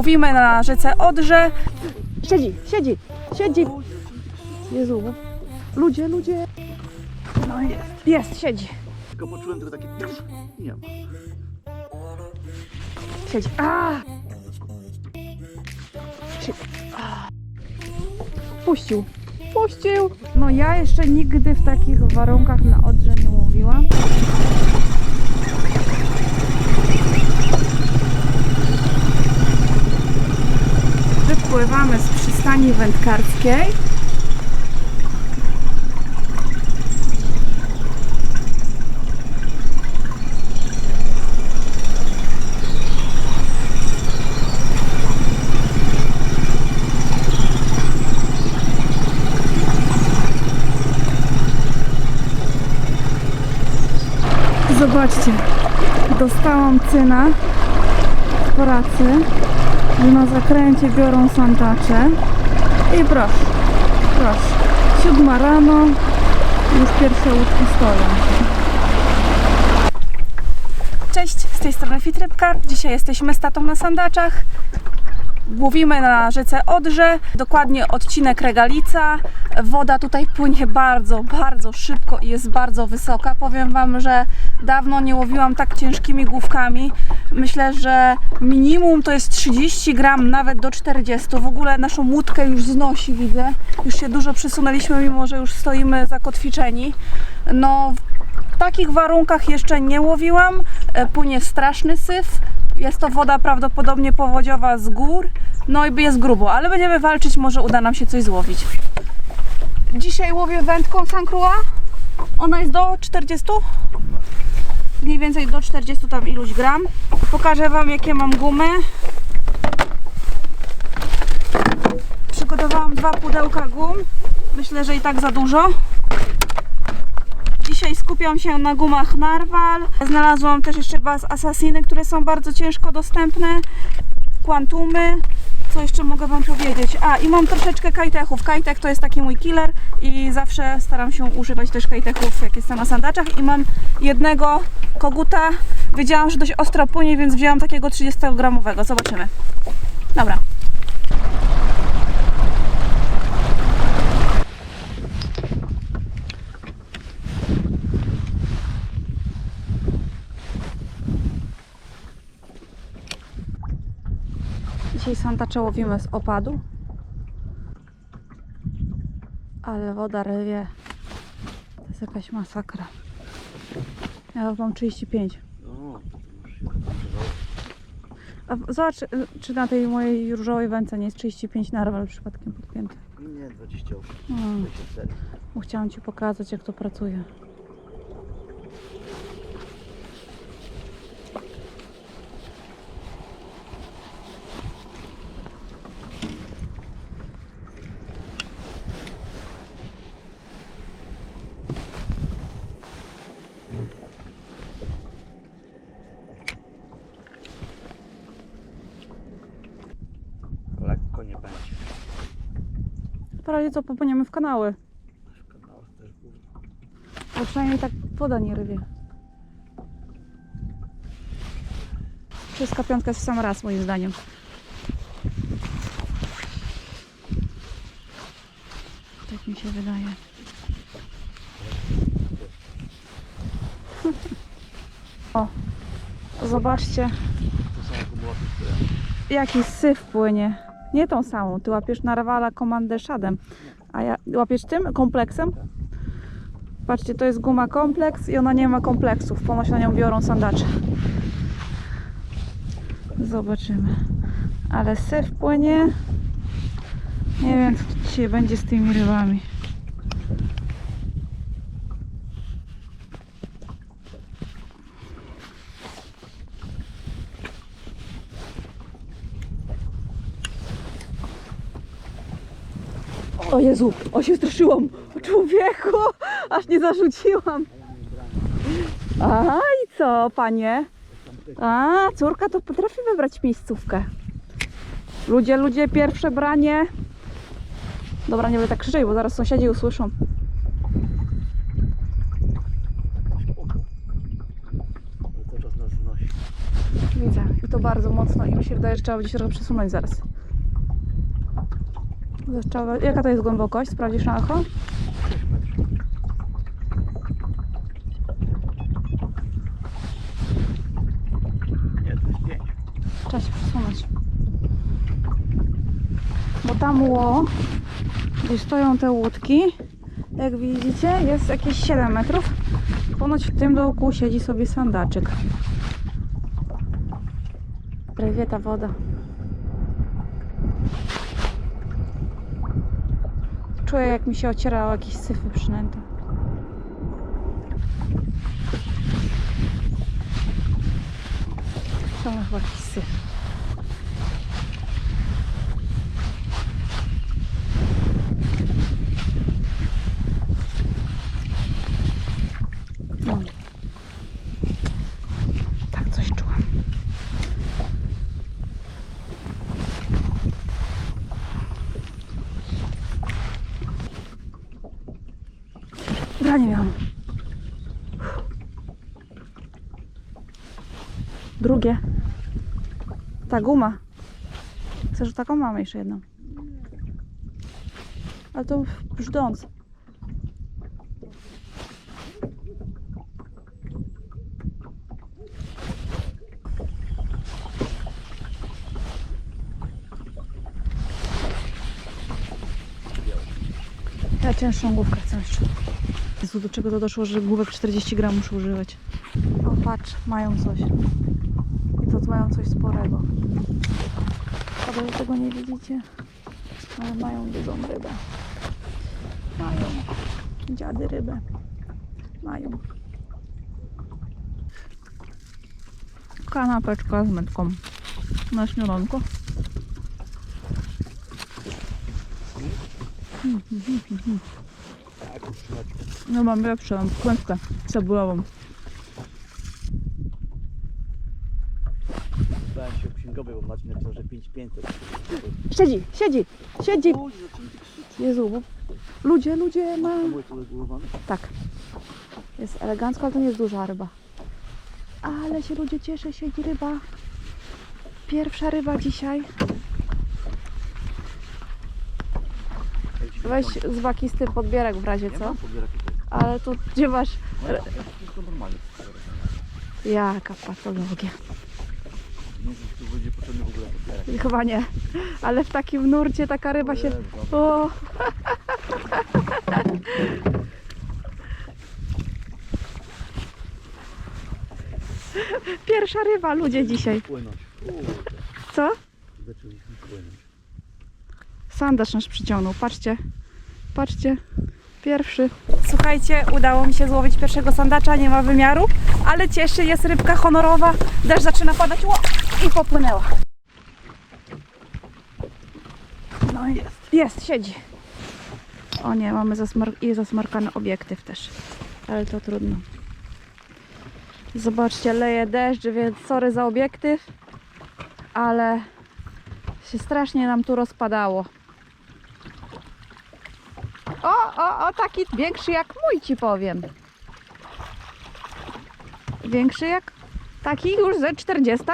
Łowimy na rzece Odrze. Siedzi, siedzi, siedzi. Jezu, ludzie, ludzie. No jest, jest, siedzi, Tylko poczułem tylko takie... Nie ma. siedzi. A! Sie- a. Puścił, puścił. No ja jeszcze nigdy w takich warunkach na Odrze nie łowiłam. Wypływamy z przystani wędkarskiej. Zobaczcie, dostałam cyna w na zakręcie biorą sandacze i proszę, proszę, siódma rano, już pierwsze łódki stoją. Cześć, z tej strony Fitrybka. Dzisiaj jesteśmy z tatą na sandaczach. Łowimy na rzece Odrze, dokładnie odcinek Regalica. Woda tutaj płynie bardzo, bardzo szybko i jest bardzo wysoka. Powiem Wam, że dawno nie łowiłam tak ciężkimi główkami. Myślę, że minimum to jest 30 gram, nawet do 40. W ogóle naszą łódkę już znosi, widzę. Już się dużo przesunęliśmy, mimo że już stoimy zakotwiczeni. No, w takich warunkach jeszcze nie łowiłam. E, Płynie straszny syf. Jest to woda prawdopodobnie powodziowa z gór. No i jest grubo, ale będziemy walczyć, może uda nam się coś złowić. Dzisiaj łowię wędką Sankrua. Ona jest do 40? Mniej więcej do 40 tam iluś gram. Pokażę Wam jakie mam gumy. Przygotowałam dwa pudełka gum. Myślę, że i tak za dużo. Dzisiaj skupiam się na gumach Narwal. Znalazłam też jeszcze baz Assassiny, które są bardzo ciężko dostępne. Quantumy. Co jeszcze mogę Wam powiedzieć? A, i mam troszeczkę kajtechów. Kajtek to jest taki mój killer i zawsze staram się używać też kajtechów, jak jestem na sandaczach. I mam jednego koguta. Wiedziałam, że dość ostro płynie, więc wzięłam takiego 30-gramowego. Zobaczymy. Dobra. Dzisiaj sandacze łowimy z opadu. Ale woda rywie. To jest jakaś masakra. Ja mam 35. No, A w- zobacz, y, czy na tej mojej różowej wędce nie jest 35 narwal przypadkiem podpięty. nie, 28, Hmm, 24. bo chciałam Ci pokazać, jak to pracuje. W razie co popłyniemy w kanały, W kanałach też gówno. przynajmniej tak woda nie rywie. Wszystka piątka jest w sam raz, moim zdaniem. Tak mi się wydaje. O, zobaczcie, jaki syf płynie. Nie tą samą, ty łapiesz narwala komandę szadem, a ja łapiesz tym kompleksem? Patrzcie, to jest guma kompleks i ona nie ma kompleksów, ponoć na nią biorą sandacze. Zobaczymy. Ale syf płynie. Nie wiem, co dzisiaj będzie z tymi rybami. O Jezu, o się straszyłam. O człowieku, aż nie zarzuciłam. A i co, panie? A, córka to potrafi wybrać miejscówkę. Ludzie, ludzie, pierwsze branie. Dobra, nie będę tak krzyczeć, bo zaraz sąsiedzi usłyszą. Widzę. I to bardzo mocno i mi się wydaje, że trzeba będzie się trochę przesunąć zaraz. Trzeba, jaka to jest głębokość? Sprawdzisz na echo? 6 metrów. Nie, to jest 5. Trzeba się przesunąć. Bo tam ło, gdzie stoją te łódki, jak widzicie, jest jakieś 7 metrów. Ponoć w tym dołku siedzi sobie sandaczyk. Prawie ta woda. Czuję, jak mi się ocierało jakieś syfy przynęty. Ma chyba jakiś syf. No. Tak coś czułam. Branie miałam. Drugie. Ta guma. Chcesz taką mamy jeszcze jedną. Ale to brzdąc. Ja cięższą główkę chcę jeszcze. Jezu, do czego to doszło, że główek 40 gram muszę używać. O patrz, mają coś. To mają coś sporego. Szkoda, że tego nie widzicie. Ale mają dużą rybę. Mają. Dziady rybę. Mają. Kanapeczka z metką. Na śniadanko. Tak. No mam lepszą, kłębkę cebulową. Maciej napisał, że 5500. Siedzi, siedzi, siedzi. Jezu, bo ludzie, ludzie ma... A mój? Tak. Jest elegancko, ale to nie jest duża ryba. Ale się ludzie cieszę, siedzi ryba. Pierwsza ryba dzisiaj. Weź z wakisty podbierak w razie co. Ale tu gdzie masz... No. Jaka patologia. Nie wiem, czy tu będzie potrzebny w ogóle. Chyba nie. Ale w takim nurcie taka ryba się... Dobra. O! Pierwsza ryba ludzie dzisiaj. Płynąć. Co? Zaczęliśmy płynąć. Sandacz nas przyciągnął. Patrzcie. Patrzcie. Pierwszy. Słuchajcie, udało mi się złowić pierwszego sandacza, nie ma wymiaru, ale cieszy, jest rybka honorowa. Deszcz zaczyna padać ło, i popłynęła. No jest. Jest, siedzi. O nie, mamy zasmar i zasmarkany obiektyw też, ale to trudno. Zobaczcie, leje deszcz, więc sorry za obiektyw, ale się strasznie nam tu rozpadało. O, o, o, taki większy jak mój ci powiem. Większy jak taki już ze 40.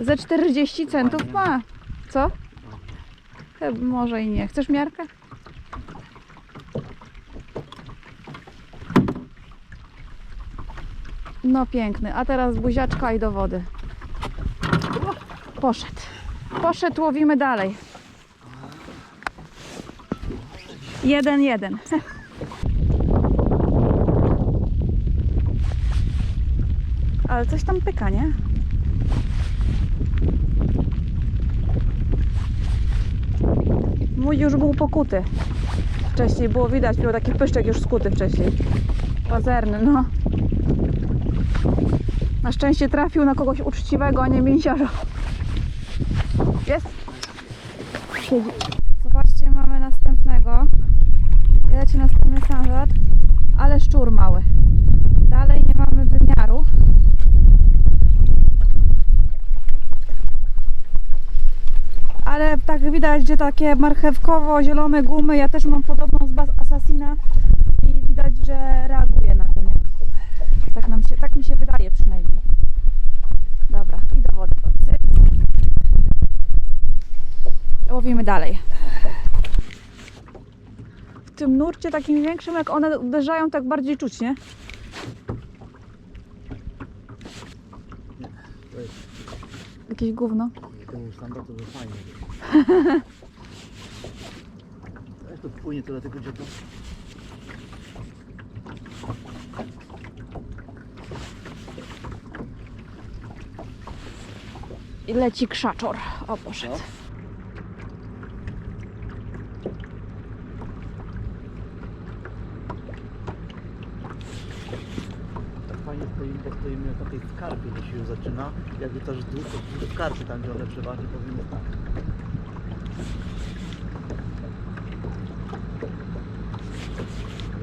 Ze 40 centów ma. Co? Chyba może i nie. Chcesz miarkę? No piękny. A teraz buziaczka i do wody. Poszedł. Poszedł, łowimy dalej. Jeden, jeden. Ale coś tam pyka, nie? Mój już był pokuty. Wcześniej było widać, był taki pyszczek już skuty wcześniej. Pazerny, no. Na szczęście trafił na kogoś uczciwego, a nie mięsiarza. Jest? Siedzi. Zobaczcie, mamy następnego. Leci następny sąsiad, ale szczur mały. Dalej nie mamy wymiaru. Ale tak widać, że takie marchewkowo-zielone gumy, ja też mam podobną z Bas Assassina i widać, że reaguje na to, nie? Tak, nam się, tak mi się wydaje przynajmniej. Dobra, i do wody. Łowimy dalej. W tym nurcie takim większym, jak one uderzają, tak bardziej czuć, nie? Jakieś gówno. to był standard, to by fajnie. Jak to płynie tyle tego dziecka? I leci krzaczor. O, poszedł. No. Tak fajnie stoimy, bo stoimy na tej skarpie, gdzie się już zaczyna. Jakby też to w skarpie tam, gdzie one przeważnie powinny stać.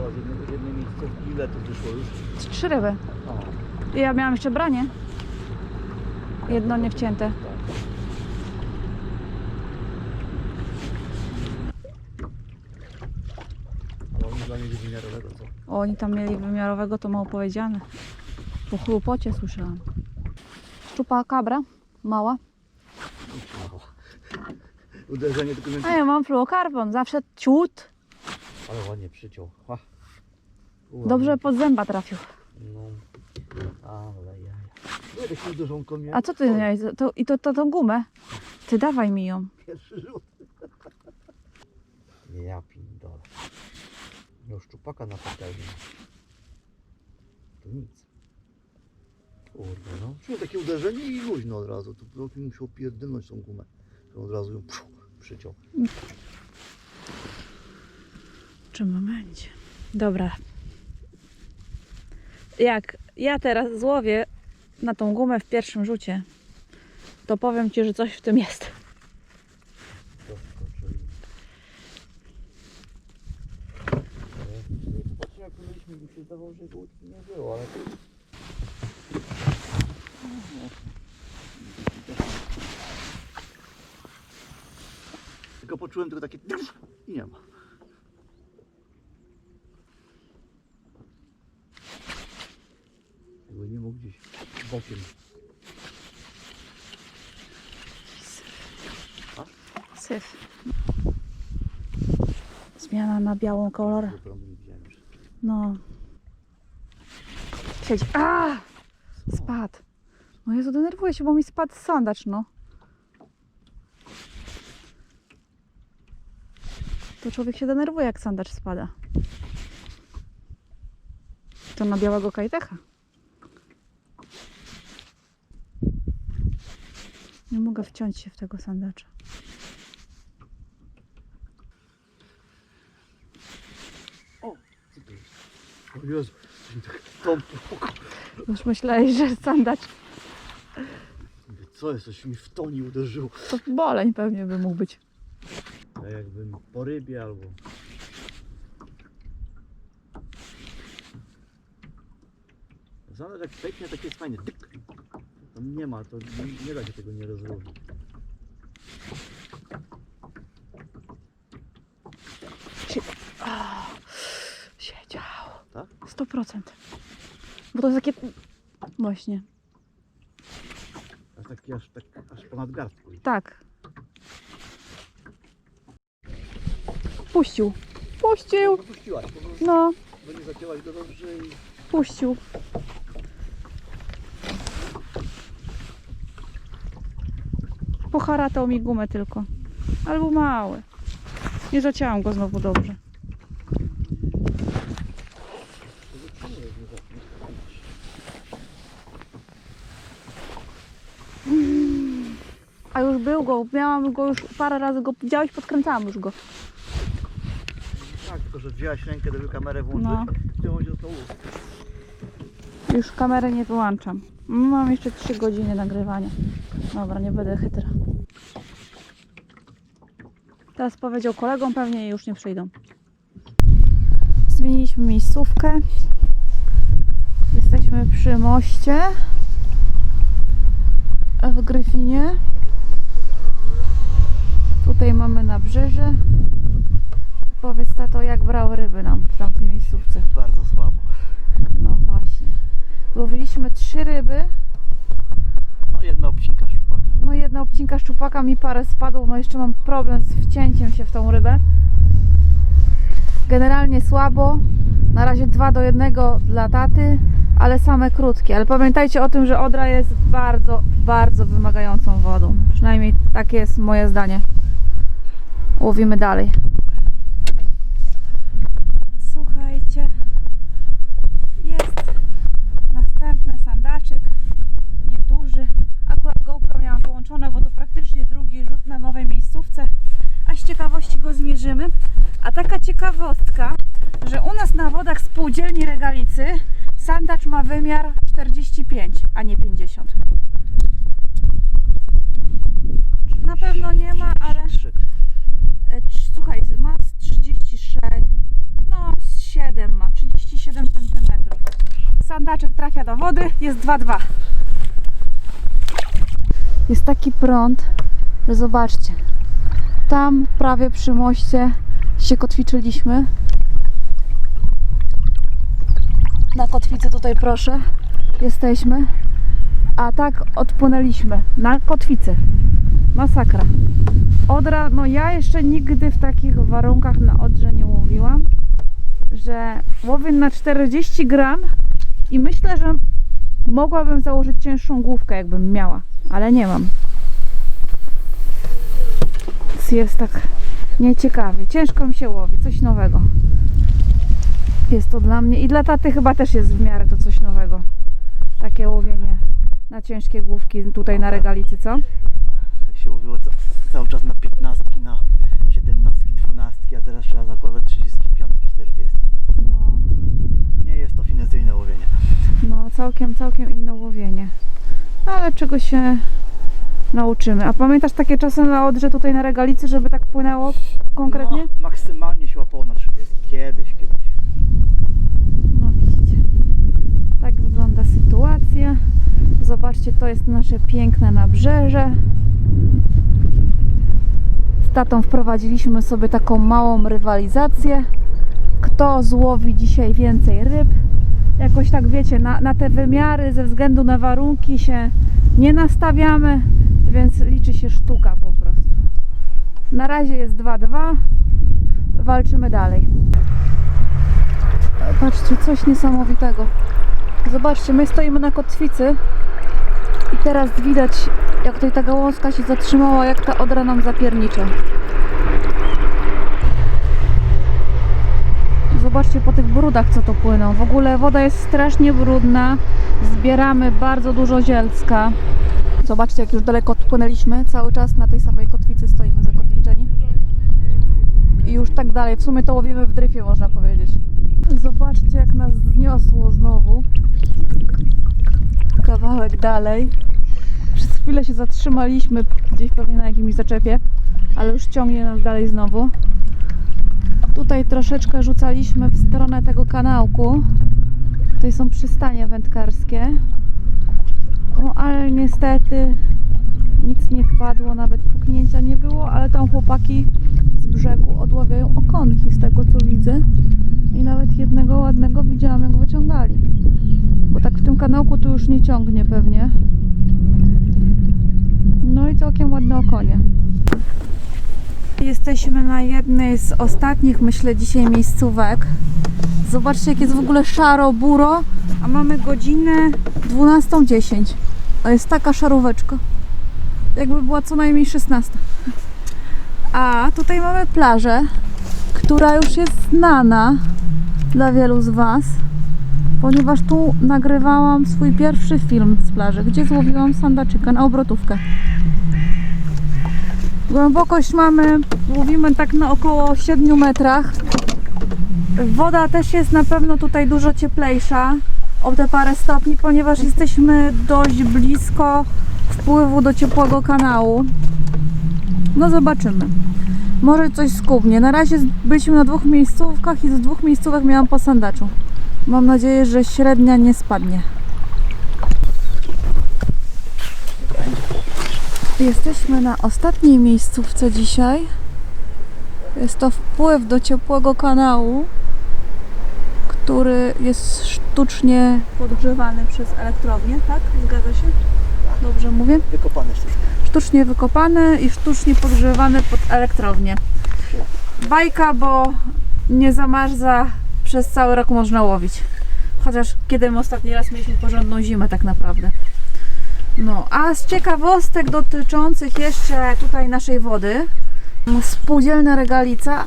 O, z jednej, z jednej miejscówki ile tu wyszło już? Trzy ryby. O, I ja miałam jeszcze branie. Jedno nie wcięte. tak. Ale oni dla mnie wymiarowego, co? O, oni tam mieli wymiarowego, to mało powiedziane. Po chlupocie słyszałam. Szczupa kabra, mała. Uderzenie tylko. A ja mam fluokarpon, zawsze ciut. Ale ładnie przyciął. Ha. Ładnie. Dobrze pod zęba trafił. No. Ale jaja. Uderzonko miałem. A co ty miałeś? To, I to, to tą gumę? Ty dawaj mi ją. Pierwszy rzut. Ja pindole. No szczupaka na patelni. To nic. Kurde no. Takie uderzenie i luźno od razu. Tu Roki musiał pierdolnąć tą gumę. Od razu ją psiu, przyciął. W czym momencie? Dobra. Jak ja teraz złowię na tą gumę w pierwszym rzucie, to powiem Ci, że coś w tym jest. Doskoczyli. Patrzcie jak mieliśmy, mi się zdawało, że jego łódki nie było, ale to... Tylko poczułem tylko takie i nie ma. Jakby nie mógł gdzieś bokiem. Syf. Zmiana na białą kolor. No. Siedź. A! Spadł. No Jezu, denerwuję się, bo mi spadł sandacz, no. To człowiek się denerwuje, jak sandacz spada. To na białego kajtecha. Nie mogę wciąć się w tego sandacza. O, co to jest? O Jezu, tak. Już myślałeś, że sandacz Mówię, Co jest? Coś mi w toni uderzyło. to boleń pewnie by mógł być. Tak jakbym po rybie albo... Zależy jak pęknie, takie jest fajnie. Tyk. Tam nie ma, to nie, nie da się tego nie rozłożyć. Siedział. Tak? 100%. Bo to jest takie... Właśnie. Aż taki aż, tak, aż ponad garstką. Tak. Puścił. Puścił. No, Puściłaś, No, bo nie zacięłaś go dobrze i... puścił. Poharatał mi gumę tylko. Albo mały. Nie zacięłam go znowu dobrze. A już był go, miałam go już parę razy go widziałeś, podkręcałam już go. Tak, tylko że wzięłaś rękę, żeby kamerę włączyć, No. się został łuk. Już kamerę nie wyłączam. Mam jeszcze 3 godziny nagrywania. Dobra, nie będę chytra. Teraz powiedział kolegom pewnie już nie przyjdą. Zmieniliśmy miejscówkę. Jesteśmy przy moście w Gryfinie. Tutaj mamy nabrzeże. Powiedz tato, jak brał ryby nam w tamtej miejscówce. Bardzo słabo. No właśnie. Złowiliśmy trzy ryby. No jedna obcinka szczupaka. No jedna obcinka szczupaka mi parę spadło, no jeszcze mam problem z wcięciem się w tą rybę. Generalnie słabo. Na razie 2 do 1 dla taty, ale same krótkie. Ale pamiętajcie o tym, że Odra jest bardzo, bardzo wymagającą wodą. Przynajmniej takie jest moje zdanie. Łowimy dalej. Słuchajcie, jest następny sandaczyk, nieduży. Akurat GoPro miałam wyłączone, bo to praktycznie drugi rzut na nowej miejscówce, a z ciekawości go zmierzymy. A taka ciekawostka, że u nas na wodach spółdzielni Regalicy sandacz ma wymiar 45, a nie 50. Na pewno nie ma, ale Trzy. E, trz- Słuchaj, ma z 36, no z 7 ma, 37 cm. Sandaczek trafia do wody, jest 2,2. Jest taki prąd, że zobaczcie, tam prawie przy moście się kotwiczyliśmy. Na kotwicy tutaj proszę, jesteśmy. A tak odpłynęliśmy na kotwicy. Masakra. Odra, no ja jeszcze nigdy w takich warunkach na Odrze nie łowiłam, że łowię na 40 gram i myślę, że mogłabym założyć cięższą główkę, jakbym miała, ale nie mam. Więc Jest tak nieciekawie, ciężko mi się łowi, coś nowego. Jest to dla mnie i dla taty chyba też jest w miarę to coś nowego. Takie łowienie na ciężkie główki tutaj na regalicy, co? Jak się łowiło ca- cały czas na 15, na 17, 12, a teraz trzeba zakładać 35, 40. No, No. Nie jest to finezyjne łowienie. No, całkiem, całkiem inne łowienie. Ale czego się nauczymy. A pamiętasz takie czasy na Odrze tutaj na regalicy, żeby tak płynęło konkretnie? No, maksymalnie się łapało na 30. Kiedyś, kiedyś. No widzicie. Tak wygląda sytuacja. Zobaczcie, to jest nasze piękne nabrzeże. Z tatą wprowadziliśmy sobie taką małą rywalizację. Kto złowi dzisiaj więcej ryb? Jakoś tak wiecie, na, na te wymiary ze względu na warunki się nie nastawiamy, więc liczy się sztuka po prostu. Na razie jest 2-2. Walczymy dalej. Patrzcie, coś niesamowitego. Zobaczcie, my stoimy na kotwicy i teraz widać, jak tutaj ta gałązka się zatrzymała, jak ta odra nam zapiernicza. Zobaczcie po tych brudach, co to płyną. W ogóle woda jest strasznie brudna. Zbieramy bardzo dużo zielska. Zobaczcie, jak już daleko odpłynęliśmy. Cały czas na tej samej kotwicy stoimy zakotwiczeni. I już tak dalej. W sumie to łowimy w dryfie, można powiedzieć. Zobaczcie, jak nas zniosło znowu. Kawałek dalej. Przez chwilę się zatrzymaliśmy gdzieś pewnie na jakimś zaczepie, ale już ciągnie nas dalej znowu. Tutaj troszeczkę rzucaliśmy w stronę tego kanałku. Tutaj są przystanie wędkarskie. No ale niestety nic nie wpadło, nawet puknięcia nie było, ale tam chłopaki z brzegu odławiają okonki z tego co widzę. I nawet jednego ładnego widziałam jak wyciągali. Bo tak w tym kanałku tu już nie ciągnie pewnie. No i całkiem ładne okonie. Jesteśmy na jednej z ostatnich, myślę, dzisiaj miejscówek. Zobaczcie, jak jest w ogóle szaro, buro, a mamy godzinę 12.10. To jest taka szaróweczka. Jakby była co najmniej 16. A tutaj mamy plażę, która już jest znana dla wielu z Was, ponieważ tu nagrywałam swój pierwszy film z plaży, gdzie złowiłam sandaczyka na obrotówkę. Głębokość mamy, łowimy tak na około 7 metrach. Woda też jest na pewno tutaj dużo cieplejsza o te parę stopni, ponieważ jesteśmy dość blisko wpływu do ciepłego kanału. No zobaczymy. Może coś skubnie. Na razie byliśmy na dwóch miejscówkach i z dwóch miejscówek miałam po sandaczu. Mam nadzieję, że średnia nie spadnie. Jesteśmy na ostatniej miejscówce dzisiaj. Jest to wpływ do ciepłego kanału, który jest sztucznie podgrzewany przez elektrownię, tak? Zgadza się? Dobrze mówię? Wykopane sztuczki. Sztucznie wykopane i sztucznie podgrzewane pod elektrownię. Bajka, bo nie zamarza, przez cały rok można łowić. Chociaż kiedy my ostatni raz mieliśmy porządną zimę tak naprawdę. No, a z ciekawostek dotyczących jeszcze tutaj naszej wody, spółdzielna regalica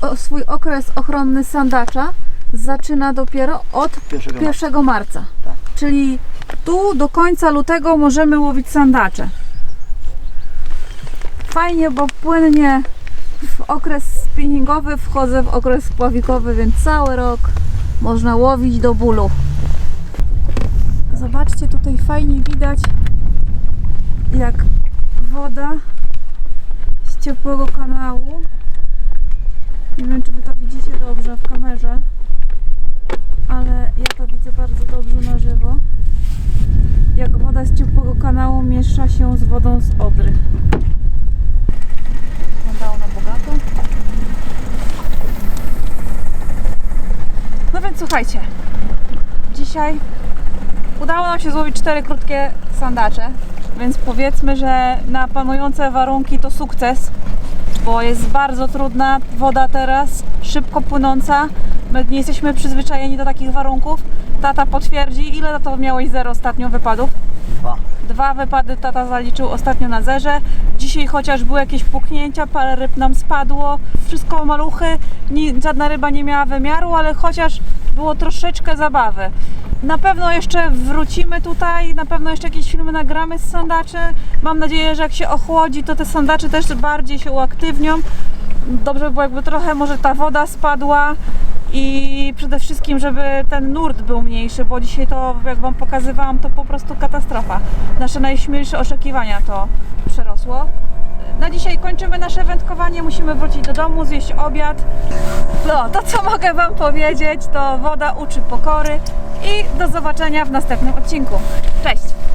o, swój okres ochronny sandacza zaczyna dopiero od 1 marca. 1 marca. Tak. Czyli tu do końca lutego możemy łowić sandacze. Fajnie, bo płynnie w okres spinningowy wchodzę w okres pławikowy, więc cały rok można łowić do bólu. Zobaczcie, tutaj fajnie widać jak woda z ciepłego kanału. Nie wiem, czy Wy to widzicie dobrze w kamerze, ale ja to widzę bardzo dobrze na żywo. Jak woda z ciepłego kanału miesza się z wodą z Odry. Wyglądało na bogato. No więc słuchajcie, dzisiaj udało nam się złowić cztery krótkie sandacze, więc powiedzmy, że na panujące warunki to sukces, bo jest bardzo trudna woda teraz, szybko płynąca. My nie jesteśmy przyzwyczajeni do takich warunków. Tata potwierdzi, ile to miałeś zero ostatnio wypadów? Dwa. Dwa wypady tata zaliczył ostatnio na zerze. Dzisiaj chociaż były jakieś puknięcia, parę ryb nam spadło. Wszystko maluchy, żadna ryba nie miała wymiaru, ale chociaż było troszeczkę zabawy. Na pewno jeszcze wrócimy tutaj, na pewno jeszcze jakieś filmy nagramy z sandaczy. Mam nadzieję, że jak się ochłodzi, to te sandacze też bardziej się uaktywnią. Dobrze by było, jakby trochę może ta woda spadła i przede wszystkim, żeby ten nurt był mniejszy, bo dzisiaj to, jak Wam pokazywałam, to po prostu katastrofa. Nasze najśmielsze oczekiwania to przerosło. Na dzisiaj kończymy nasze wędkowanie, musimy wrócić do domu, zjeść obiad. No, to co mogę Wam powiedzieć, to woda uczy pokory i do zobaczenia w następnym odcinku. Cześć!